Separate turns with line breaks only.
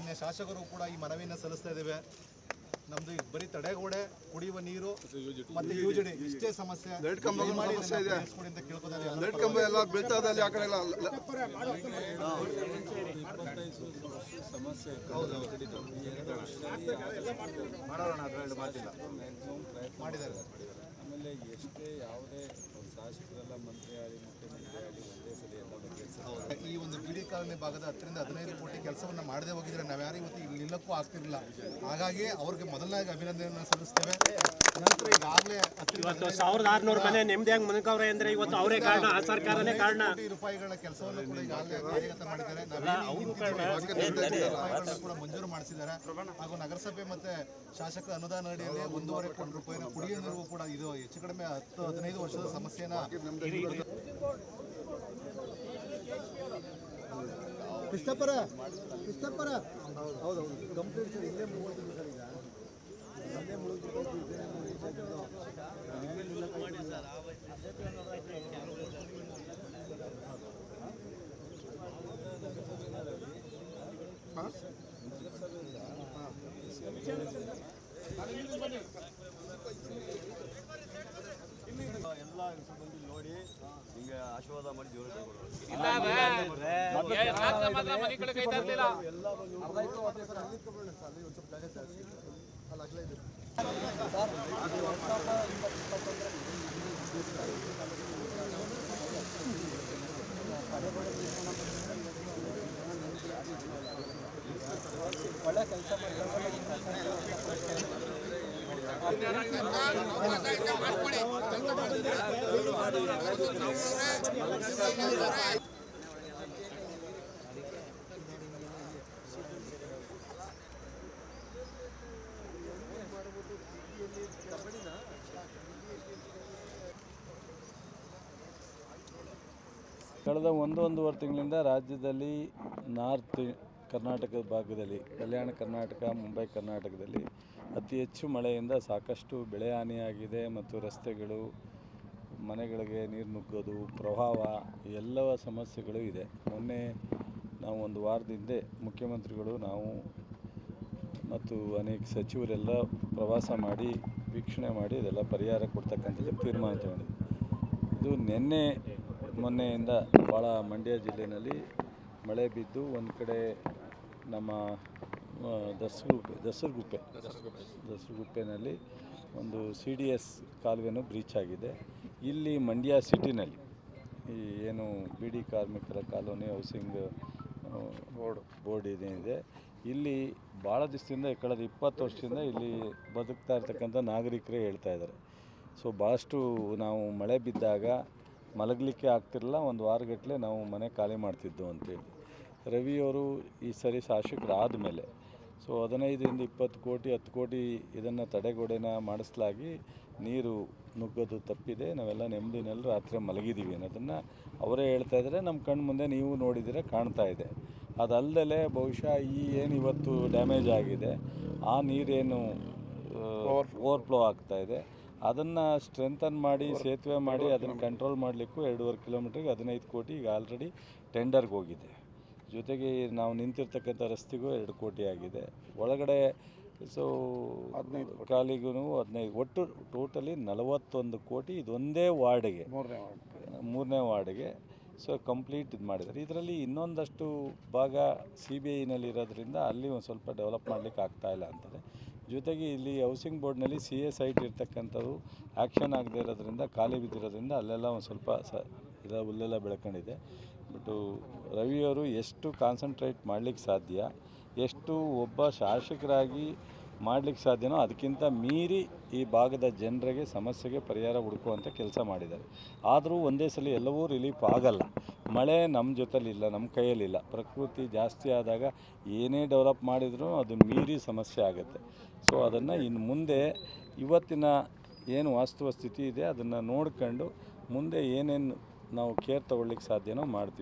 ಮಾನ್ಯ ಶಾಸಕರು ಕೂಡ ಈ ಮನವಿಯನ್ನು ಸಲ್ಲಿಸ್ತಾ ಇದ್ದೇವೆ. ನಮ್ದು ಈಗ ಬರೀ ತಡೆಗೋಡೆ ಕುಡಿಯುವ ನೀರು ಮತ್ತೆ ಯೋಜನೆ ಇಷ್ಟೇ ಸಮಸ್ಯೆ.
ಲೈಟ್
ಆಮೇಲೆ ಎಷ್ಟೇ ಯಾವುದೇ
ಇದನ್ನ ಕಾಲನಿ ಭಾಗದ ಹತ್ತರಿಂದ ಹದಿನೈದು ಕೋಟಿ ಕೆಲಸವನ್ನು ಮಾಡದೇ ಹೋಗಿದ್ರೆ ನಾವು ಯಾರು ಇವತ್ತು ಇಲ್ಲಿ ನಿಲ್ಲಕ್ಕೂ ಆಗ್ತಿರಲಿಲ್ಲ. ಹಾಗಾಗಿ ಅವ್ರಿಗೆ ಮೊದಲನೇ ಅಭಿನಂದನೆಯನ್ನು ಸಲ್ಲಿಸ್ತೇವೆ. ನಂತರ ಈಗಾಗಲೇ
ಇವತ್ತು ಸಾವಿರದ ಆರುನೂರು ಮನೆ ನೆಮ್ಮದಿಯಾಗಿ ಮುನ್ಕವ್ರೆ ಅಂದ್ರೆ ಇವತ್ತು ಅವರೇ ಕಾರಣ ಆ ಸರ್ಕಾರನೇ ಕಾರಣ.
ಕೋಟಿ ರೂಪಾಯಿಗಳ ಕೆಲಸವನ್ನು ಕೂಡ ಈಗಾಗಲೇ ಕಾರ್ಯಗತ ಮಾಡಿದ್ದಾರೆ. ನಾವೇನು ಕೂಡ ಮಂಜೂರು ಮಾಡಿಸಿದ್ದಾರೆ. ಹಾಗೂ ನಗರಸಭೆ ಮತ್ತೆ ಶಾಸಕ ಅನುದಾನ ಅಡಿಯಲ್ಲಿ ಒಂದೂವರೆ ಕೋಟಿ ರೂಪಾಯಿನ ಕುಡಿಯುವ ಕೂಡ ಇದು ಹೆಚ್ಚು ಕಡಿಮೆ ಹತ್ತು ಹದಿನೈದು ವರ್ಷದ ಸಮಸ್ಯೆನ
ಕೃಷ್ಣಪ್ಪರ ಕೃಷ್ಣಪ್ಪರ ಹೌದು ಕಂಪ್ಲೀಟ್ ಸರ್ ಇಲ್ಲೇ ಮೂವತ್ತು ಸರ್ ಈಗ ಇಲ್ಲೇ ಮುಳುಗ್ಬಿಟ್ಟು ಇಲ್ಲೇ. ಇಲ್ಲೇ ನಿಲ್ಲಕ್ಕಾಗಿಲ್ಲ.
ಎಲ್ಲ ಬಂದು ನೋಡಿ ಹಿಂಗೆ ಆಶೀರ್ವಾದ ಮಾಡಿ ಕಳ್ಕೊಳ್ಳೋದು
ಅರ್ಧ ಮನೆ ಅರ್ಧ ಸರ್ ಇರಲಿಲ್ಲ ಒಳ್ಳೆ ಸರ್, ಅಲ್ಲಿ ಒಂದ್ ಸ್ವಲ್ಪ ಜಾಗ ಜಾಸ್ತಿ. ಅಲ್ಲಿ ಅಗಲ ಇದೆ.
ಕಳೆದ ಒಂದು ಒಂದೂವರೆ ತಿಂಗಳಿಂದ ರಾಜ್ಯದಲ್ಲಿ ನಾರ್ತ್ ಕರ್ನಾಟಕದ ಭಾಗದಲ್ಲಿ, ಕಲ್ಯಾಣ ಕರ್ನಾಟಕ, ಮುಂಬೈ ಕರ್ನಾಟಕದಲ್ಲಿ ಅತಿ ಹೆಚ್ಚು ಮಳೆಯಿಂದ ಸಾಕಷ್ಟು ಬೆಳೆ ಹಾನಿಯಾಗಿದೆ ಮತ್ತು ರಸ್ತೆಗಳು, ಮನೆಗಳಿಗೆ ನೀರು ನುಗ್ಗೋದು, ಪ್ರವಾಹ, ಎಲ್ಲವ ಸಮಸ್ಯೆಗಳು ಇದೆ. ಮೊನ್ನೆ ನಾವು ಒಂದು ವಾರದ ಹಿಂದೆ ಮುಖ್ಯಮಂತ್ರಿಗಳು, ನಾವು ಮತ್ತು ಅನೇಕ ಸಚಿವರೆಲ್ಲ ಪ್ರವಾಸ ಮಾಡಿ, ವೀಕ್ಷಣೆ ಮಾಡಿ, ಇದೆಲ್ಲ ಪರಿಹಾರ ಕೊಡ್ತಕ್ಕಂಥದ್ದು ತೀರ್ಮಾನ ತಗೊಂಡಿದ್ವಿ. ಇದು ನಿನ್ನೆ ಮೊನ್ನೆಯಿಂದ ಭಾಳ ಮಂಡ್ಯ ಜಿಲ್ಲೆಯಲ್ಲಿ ಮಳೆ ಬಿದ್ದು ಒಂದು ಕಡೆ ನಮ್ಮ ಆ, ದಸರಗುಪ್ಪೆ ದಸಗುಪ್ಪೆ ಒಂದು ಸಿ ಡಿ ಎಸ್ ಕಾಲುವೆನೂ ಬ್ರೀಚ್ ಆಗಿದೆ. ಇಲ್ಲಿ ಮಂಡ್ಯ ಸಿಟಿನಲ್ಲಿ ಈ ಏನು ಬಿಡಿ ಕಾರ್ಮಿಕರ ಕಾಲೋನಿ ಹೌಸಿಂಗ್ ಬೋರ್ಡ್ ಬೋರ್ಡ್ ಏನಿದೆ ಇಲ್ಲಿ ಭಾಳ ದಿವಸದಿಂದ ಕಳೆದ ಇಪ್ಪತ್ತು ವರ್ಷದಿಂದ ಇಲ್ಲಿ ಬದುಕ್ತಾ ಇರ್ತಕ್ಕಂಥ ನಾಗರಿಕರೇ ಹೇಳ್ತಾ ಇದ್ದಾರೆ. ಸೊ ಭಾಳಷ್ಟು ನಾವು ಮಳೆ ಬಿದ್ದಾಗ ಮಲಗಲಿಕ್ಕೆ ಆಗ್ತಿರಲಿಲ್ಲ ಒಂದು ವಾರಗಟ್ಟಲೆ ನಾವು ಮನೆ ಖಾಲಿ ಮಾಡ್ತಿದ್ದೆವು ಅಂತೇಳಿ. ರವಿಯವರು ಈ ಸರಿ ಶಾಸಕರಾದ ಮೇಲೆ ಸೊ ಹದಿನೈದರಿಂದ ಇಪ್ಪತ್ತು ಕೋಟಿ ಹತ್ತು ಕೋಟಿ ಇದನ್ನು ತಡೆಗೋಡೆನ ಮಾಡಿಸ್ಲಾಗಿ ನೀರು ನುಗ್ಗೋದು ತಪ್ಪಿದೆ ನಾವೆಲ್ಲ ನೆಮ್ಮದಿನಲ್ಲಿ ರಾತ್ರಿ ಮಲಗಿದ್ದೀವಿ ಅನ್ನೋದನ್ನು ಅವರೇ ಹೇಳ್ತಾ ಇದ್ದಾರೆ. ನಮ್ಮ ಕಣ್ಣು ಮುಂದೆ ನೀವು ನೋಡಿದರೆ ಕಾಣ್ತಾ ಇದೆ. ಅದಲ್ಲದೆ ಬಹುಶಃ ಈ ಏನು ಇವತ್ತು ಡ್ಯಾಮೇಜ್ ಆಗಿದೆ ಆ ನೀರೇನು ಓವರ್ಫ್ಲೋ ಆಗ್ತಾ ಇದೆ. ಅದನ್ನು ಸ್ಟ್ರೆಂಥನ್ ಮಾಡಿ ಸೇತುವೆ ಮಾಡಿ ಅದನ್ನು ಕಂಟ್ರೋಲ್ ಮಾಡಲಿಕ್ಕೂ ಎರಡೂವರೆ ಕಿಲೋಮೀಟ್ರಿಗೆ ಹದಿನೈದು ಕೋಟಿ ಈಗ ಆಲ್ರೆಡಿ ಟೆಂಡರ್ಗೆ ಹೋಗಿದೆ. ಜೊತೆಗೆ ನಾವು ನಿಂತಿರ್ತಕ್ಕಂಥ ರಸ್ತೆಗೂ ಎರಡು ಕೋಟಿ ಆಗಿದೆ. ಒಳಗಡೆ ಸೊ ಹದಿನೈದು ಕಾಲಿಗೂ ಹದಿನೈದು ಒಟ್ಟು ಟೋಟಲಿ ನಲವತ್ತೊಂದು ಕೋಟಿ ಇದೊಂದೇ ವಾರ್ಡಿಗೆ. ಮೂರನೇ ವಾರ್ಡ್ಗೆ. ಸೊ ಕಂಪ್ಲೀಟ್ ಇದು ಮಾಡಿದ್ದಾರೆ. ಇದರಲ್ಲಿ ಇನ್ನೊಂದಷ್ಟು ಭಾಗ ಸಿ ಬಿ ಐನಲ್ಲಿ ಇರೋದ್ರಿಂದ ಅಲ್ಲಿ ಒಂದು ಸ್ವಲ್ಪ ಡೆವಲಪ್ ಮಾಡಲಿಕ್ಕೆ ಆಗ್ತಾಯಿಲ್ಲ ಅಂತಾರೆ. ಜೊತೆಗೆ ಇಲ್ಲಿ ಹೌಸಿಂಗ್ ಬೋರ್ಡ್ನಲ್ಲಿ ಸಿ ಎ ಸೈಟ್ ಇರ್ತಕ್ಕಂಥದ್ದು ಆ್ಯಕ್ಷನ್ ಆಗದೆ ಇರೋದ್ರಿಂದ, ಖಾಲಿ ಬಿದ್ದಿರೋದ್ರಿಂದ ಅಲ್ಲೆಲ್ಲ ಒಂದು ಸ್ವಲ್ಪ ಸ ಇದು ಹುಲ್ಲೆಲ್ಲ ಬೆಳ್ಕೊಂಡಿದೆ. ಬಟ್ಟು ರವಿಯವರು ಎಷ್ಟು ಕಾನ್ಸಂಟ್ರೇಟ್ ಮಾಡಲಿಕ್ಕೆ ಸಾಧ್ಯ, ಎಷ್ಟು ಒಬ್ಬ ಶಾಸಕರಾಗಿ ಮಾಡಲಿಕ್ಕೆ ಸಾಧ್ಯನೋ ಅದಕ್ಕಿಂತ ಮೀರಿ ಈ ಭಾಗದ ಜನರಿಗೆ ಸಮಸ್ಯೆಗೆ ಪರಿಹಾರ ಹುಡುಕುವಂಥ ಕೆಲಸ ಮಾಡಿದ್ದಾರೆ. ಆದರೂ ಒಂದೇ ಸಲ ಎಲ್ಲವೂ ರಿಲೀಫ್ ಆಗಲ್ಲ. ಮಳೆ ನಮ್ಮ ಜೊತೆಲಿಲ್ಲ ನಮ್ಮ ಕೈಯಲ್ಲಿಲ್ಲ. ಪ್ರಕೃತಿ ಜಾಸ್ತಿ ಆದಾಗ ಏನೇ ಡೆವಲಪ್ ಮಾಡಿದರೂ ಅದು ಮೀರಿ ಸಮಸ್ಯೆ ಆಗುತ್ತೆ. ಸೊ ಅದನ್ನು ಇನ್ನು ಮುಂದೆ ಇವತ್ತಿನ ಏನು ವಾಸ್ತವ ಸ್ಥಿತಿ ಇದೆ, ಅದನ್ನು ನೋಡ್ಕೊಂಡು ಮುಂದೆ ಏನೇನು ನಾವು ಕೇರ್ ತಗೊಳ್ಳಿಕ್ಕೆ ಸಾಧ್ಯನೋ ಮಾಡ್ತೀವಿ.